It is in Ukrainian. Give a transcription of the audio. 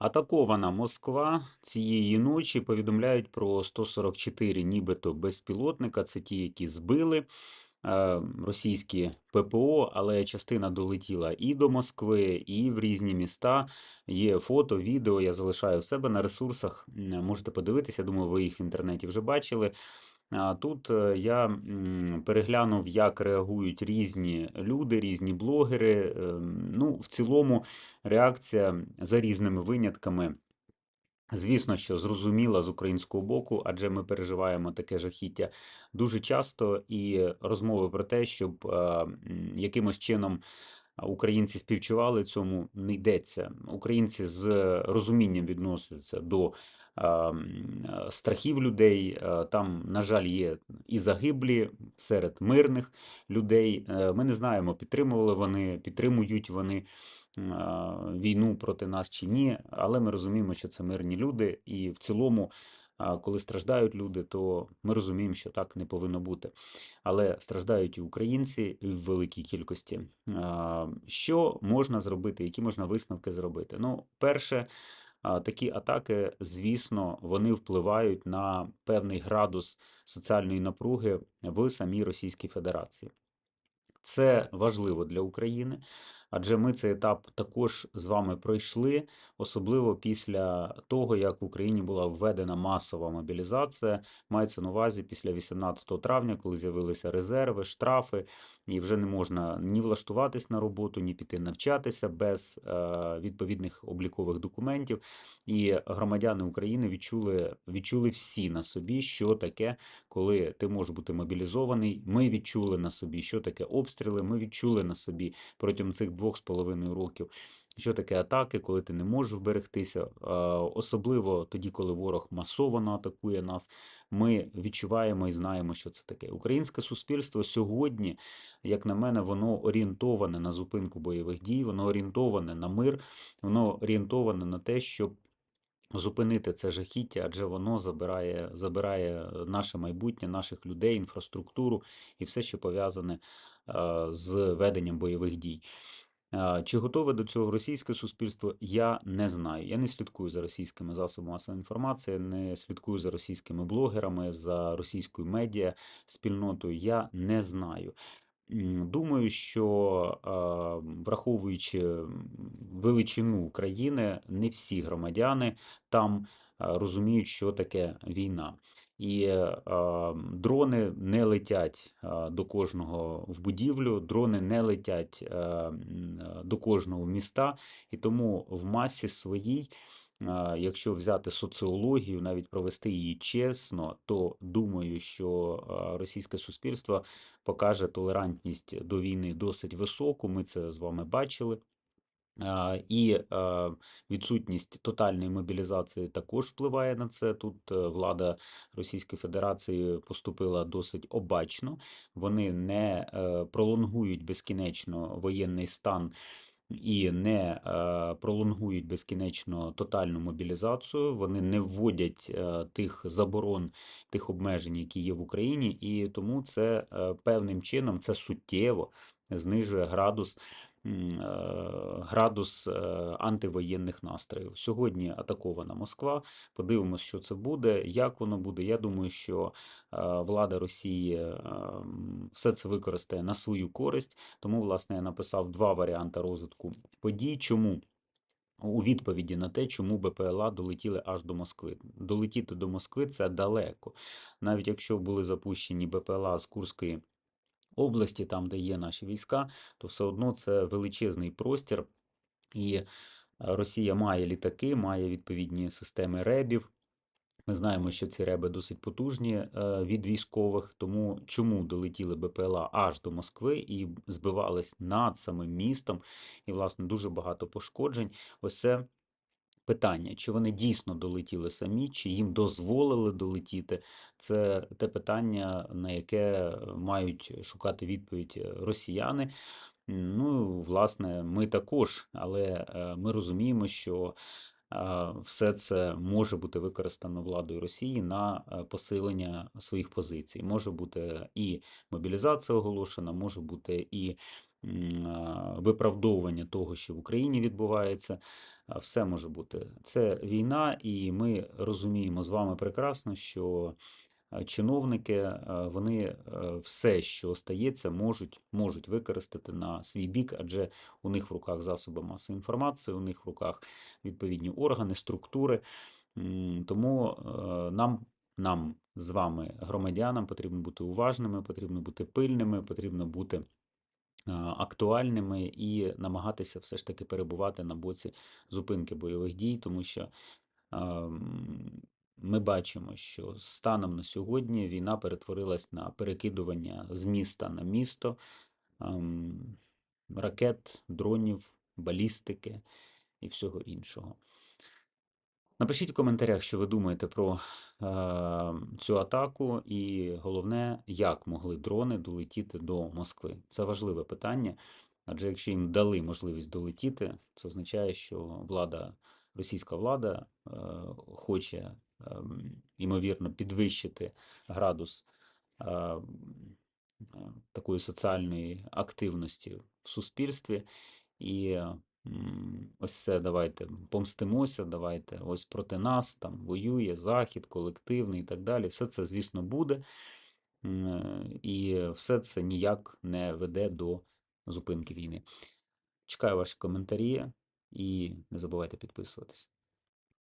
Атакована Москва цієї ночі повідомляють про 144 нібито безпілотника. Це ті, які збили е, російські ППО, але частина долетіла і до Москви, і в різні міста. Є фото, відео. Я залишаю в себе на ресурсах. Можете подивитися. Думаю, ви їх в інтернеті вже бачили. Тут е, я переглянув, як реагують різні люди, різні блогери. Ем, Ну, в цілому, реакція за різними винятками. Звісно, що зрозуміла з українського боку, адже ми переживаємо таке жахіття дуже часто, і розмови про те, щоб е, якимось чином українці співчували цьому, не йдеться. Українці з розумінням відносяться до страхів людей. Там, на жаль, є і загиблі серед мирних людей. Е, Ми не знаємо, підтримували вони, підтримують вони війну проти нас чи ні, але ми розуміємо, що це мирні люди, і в цілому, коли страждають люди, то ми розуміємо, що так не повинно бути. Але страждають і українці в великій кількості. Що можна зробити, які можна висновки зробити? Ну, перше, такі атаки, звісно, вони впливають на певний градус соціальної напруги в самій Російській Федерації. Це важливо для України, адже ми цей етап також з вами пройшли, особливо після того, як в Україні була введена масова мобілізація. Мається на увазі після 18 травня, коли з'явилися резерви, штрафи, і вже не можна ні влаштуватись на роботу, ні піти навчатися без е, відповідних облікових документів. І громадяни України відчули, відчули всі на собі, що таке коли ти можеш бути мобілізований. Ми відчули на собі, що таке обстріли. Ми відчули на собі протягом цих двох з половиною років. Що таке атаки, коли ти не можеш вберегтися, особливо тоді, коли ворог масово атакує нас, ми відчуваємо і знаємо, що це таке. Українське суспільство сьогодні, як на мене, воно орієнтоване на зупинку бойових дій, воно орієнтоване на мир, воно орієнтоване на те, щоб зупинити це жахіття, адже воно забирає, забирає наше майбутнє, наших людей, інфраструктуру і все, що пов'язане з веденням бойових дій. Е, Чи готове до цього російське суспільство? Я не знаю. Я не слідкую за російськими засобами масової інформації, не слідкую за російськими блогерами, за російською медіа спільнотою. Я не знаю. Думаю, що е, враховуючи величину України, не всі громадяни там е, розуміють, що таке війна. І е, дрони не летять е, до кожного в будівлю, дрони не летять е, е, до кожного міста, і тому в масі своїй. а, Якщо взяти соціологію, навіть провести її чесно, то думаю, що російське суспільство покаже толерантність до війни досить високу. Ми це з вами бачили. І відсутність тотальної мобілізації також впливає на це. Тут е, влада Російської Федерації поступила досить обачно. Вони не е, пролонгують безкінечно воєнний стан. І не е, пролонгують безкінечно тотальну мобілізацію, вони не вводять тих заборон, тих обмежень, які є в Україні, і тому це певним чином це суттєво знижує градус градус е, антивоєнних настроїв. Сьогодні атакована Москва. Подивимось, що це буде, як воно буде. Я думаю, що е, влада Росії е, все це використає на свою користь. Тому, власне, я написав два варіанти розвитку подій. Чому? У відповіді на те, чому БПЛА долетіли аж до Москви. Долетіти до Москви це далеко. Навіть якщо були запущені БПЛА з Курської області, там, де є наші війська, то все одно це величезний простір, і е, Росія має літаки, має відповідні системи ребів. Ми знаємо, що ці реби досить потужні е, від військових, тому чому долетіли БПЛА аж до Москви і збивались над самим містом, і, власне, дуже багато пошкоджень. Ось це питання, чи вони дійсно долетіли самі, чи їм дозволили долетіти. Це те питання, на яке мають шукати відповідь е, росіяни. Ну, власне, ми також, але е, ми розуміємо, що е, все це може бути використано владою Росії на е, посилення своїх позицій. Може бути і мобілізація оголошена, може бути і виправдовування того, що в Україні відбувається. Все може бути. Це війна, і ми розуміємо з вами прекрасно, що чиновники, вони все, що стається, можуть, можуть використати на свій бік, адже у них в руках засоби масової інформації, у них в руках відповідні органи, структури. Тому нам, нам з вами, громадянам, потрібно бути уважними, потрібно бути пильними, потрібно бути актуальними і намагатися все ж таки перебувати на боці зупинки бойових дій, тому що ем, ми бачимо, що станом на сьогодні війна перетворилась на перекидування з міста на місто ем, ракет, дронів, балістики і всього іншого. Напишіть в коментарях, що ви думаєте про е, цю атаку, і головне, як могли дрони долетіти до Москви. Це важливе питання, адже якщо їм дали можливість долетіти, це означає, що влада, російська влада е, хоче ем, ймовірно підвищити градус е, е, такої соціальної активності в суспільстві. І ось це давайте помстимося, давайте ось проти нас там воює Захід, колективний і так далі. Все це, звісно, буде. Е, І все це ніяк не веде до зупинки війни. Чекаю ваші коментарі і не забувайте підписуватись.